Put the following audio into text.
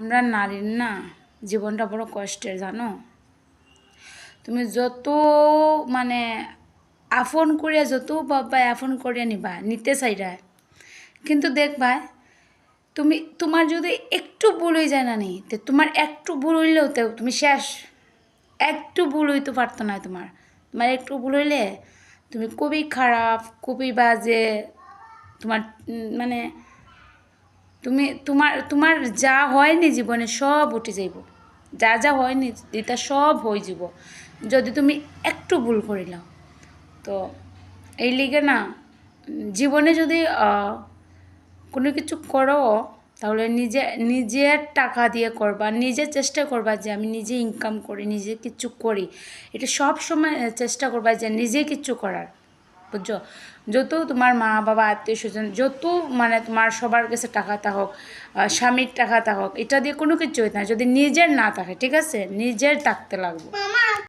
আমরা নারীর না, জীবনটা বড় কষ্টের, জানো? তুমি যত মানে আফন করিয়া যত বাবা আফন করিয়া নিবা, নিতে চাইরা। কিন্তু দেখবা, তুমি, তোমার যদি একটু ভুল হয়ে যায় না নি, তো তোমার একটু ভুল হইলেও তো তুমি শেষ। একটু ভুল হইতে পারতো না তোমার। তোমার একটু ভুল হইলে তুমি খুবই খারাপ, খুবই বাজে, তোমার মানে তুমি তোমার তোমার যা হয়নি জীবনে সব উঠে যাইব। যা যা হয়নি এটা সব হয়ে যাব। যদি তুমি একটু ভুল করিলাও তো এই লিগে না, জীবনে যদি কোনো কিছু করো, তাহলে নিজে নিজের টাকা দিয়ে করবা, নিজে চেষ্টা করবা যে আমি নিজে ইনকাম করি, নিজে কিছু করি। এটা সব সময় চেষ্টা করবা যে নিজে কিছু করার। বুঝছ? যত তোমার মা বাবা, আত্মীয় স্বজন, যত মানে তোমার সবার কাছে টাকা হোক স্বামীর টাকা হোক, এটা দিয়ে কোনো কিছু হইতে না। যদি নিজের না থাকে, ঠিক আছে? নিজের থাকতে লাগবে।